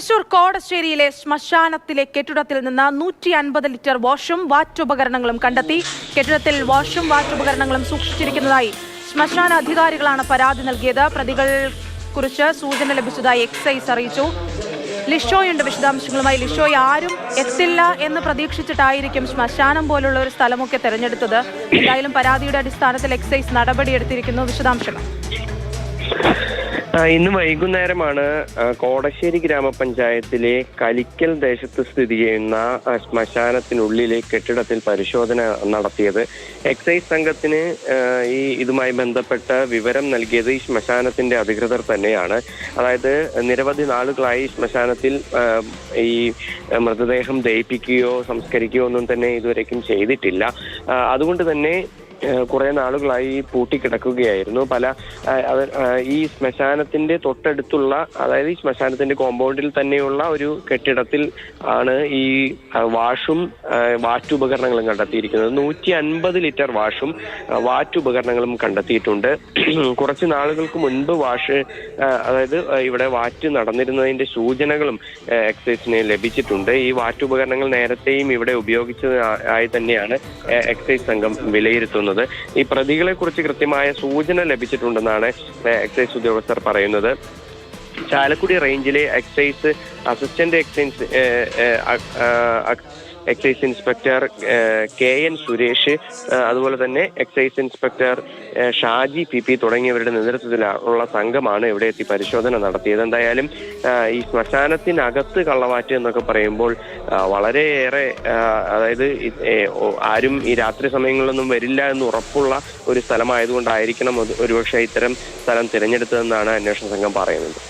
തൃശൂർ കോടശ്ശേരിയിലെ ശ്മശാനത്തിലെ കെട്ടിടത്തിൽ നിന്ന് നൂറ്റി അൻപത് ലിറ്റർ വാഷും വാറ്റുപകരണങ്ങളും കണ്ടെത്തി. കെട്ടിടത്തിൽ വാഷും വാറ്റുപകരണങ്ങളും സൂക്ഷിച്ചിരിക്കുന്നതായി ശ്മശാന അധികാരികളാണ് പരാതി നൽകിയത്. പ്രതികൾ കുറിച്ച് സൂചന ലഭിച്ചതായി എക്സൈസ് അറിയിച്ചു. ലിഷോയുണ്ട് വിശദാംശങ്ങളുമായി. ലിഷോയ് ആരും എത്തില്ല എന്ന് പ്രതീക്ഷിച്ചിട്ടായിരിക്കും ശ്മശാനം പോലുള്ള ഒരു സ്ഥലമൊക്കെ തെരഞ്ഞെടുത്തത്. എന്തായാലും പരാതിയുടെ അടിസ്ഥാനത്തിൽ എക്സൈസ് നടപടിയെടുത്തിരിക്കുന്നു. വിശദാംശങ്ങൾ. ഇന്ന് വൈകുന്നേരമാണ് കോടശ്ശേരി ഗ്രാമപഞ്ചായത്തിലെ കലിക്കൽ ദേശത്ത് സ്ഥിതി ചെയ്യുന്ന ശ്മശാനത്തിനുള്ളിലെ കെട്ടിടത്തിൽ പരിശോധന നടത്തിയത്. എക്സൈസ് സംഘത്തിന് ഈ ഇതുമായി ബന്ധപ്പെട്ട വിവരം നൽകിയത് ഈ ശ്മശാനത്തിന്റെ അധികൃതർ തന്നെയാണ്. അതായത് നിരവധി നാളുകളായി ശ്മശാനത്തിൽ ഈ മൃതദേഹം ദഹിപ്പിക്കുകയോ സംസ്കരിക്കുകയോ ഒന്നും തന്നെ ഇതുവരേക്കും ചെയ്തിട്ടില്ല. അതുകൊണ്ട് തന്നെ കുറെ നാളുകളായി പൂട്ടിക്കിടക്കുകയായിരുന്നു പല ഈ ശ്മശാനത്തിന്റെ തൊട്ടടുത്തുള്ള അതായത് ഈ ശ്മശാനത്തിന്റെ കോമ്പൗണ്ടിൽ തന്നെയുള്ള ഒരു കെട്ടിടത്തിൽ ആണ് ഈ വാഷും വാറ്റുപകരണങ്ങളും കണ്ടെത്തിയിരിക്കുന്നത്. നൂറ്റി അൻപത് ലിറ്റർ വാഷും വാറ്റുപകരണങ്ങളും കണ്ടെത്തിയിട്ടുണ്ട്. കുറച്ച് നാളുകൾക്ക് മുൻപ് വാഷ് അതായത് ഇവിടെ വാറ്റ് നടന്നിരുന്നതിന്റെ സൂചനകളും എക്സൈസിന് ലഭിച്ചിട്ടുണ്ട്. ഈ വാറ്റുപകരണങ്ങൾ നേരത്തെയും ഇവിടെ ഉപയോഗിച്ചതായി തന്നെയാണ് എക്സൈസ് സംഘം വിലയിരുത്തുന്നത്. ഈ പ്രതികളെ കുറിച്ച് കൃത്യമായ സൂചന ലഭിച്ചിട്ടുണ്ടെന്നാണ് എക്സൈസ് ഉദ്യോഗസ്ഥർ പറയുന്നത്. ചാലക്കുടി റേഞ്ചിലെ excise assistant excise excise inspector K N Suresh അതുപോലെ തന്നെ excise inspector Shaji P P തുടങ്ങിയവരുടെ നേതൃത്വത്തിലുള്ള സംഘമാണ് ഇവിടെ എത്തി പരിശോധന നടത്തിയത്. എന്തായാലും ഈ ശ്മശാനത്തിനകത്ത് കള്ളവാറ്റ് എന്നൊക്കെ പറയുമ്പോൾ വളരെയേറെ അതായത് ആരും ഈ രാത്രി സമയങ്ങളിലൊന്നും വരില്ല എന്ന് ഉറപ്പുള്ള ഒരു സ്ഥലമായതുകൊണ്ടായിരിക്കണം ഒരുപക്ഷെ ഇത്തരം സ്ഥലം തിരഞ്ഞെടുത്തതെന്നാണ് അന്വേഷണ സംഘം പറയുന്നത്.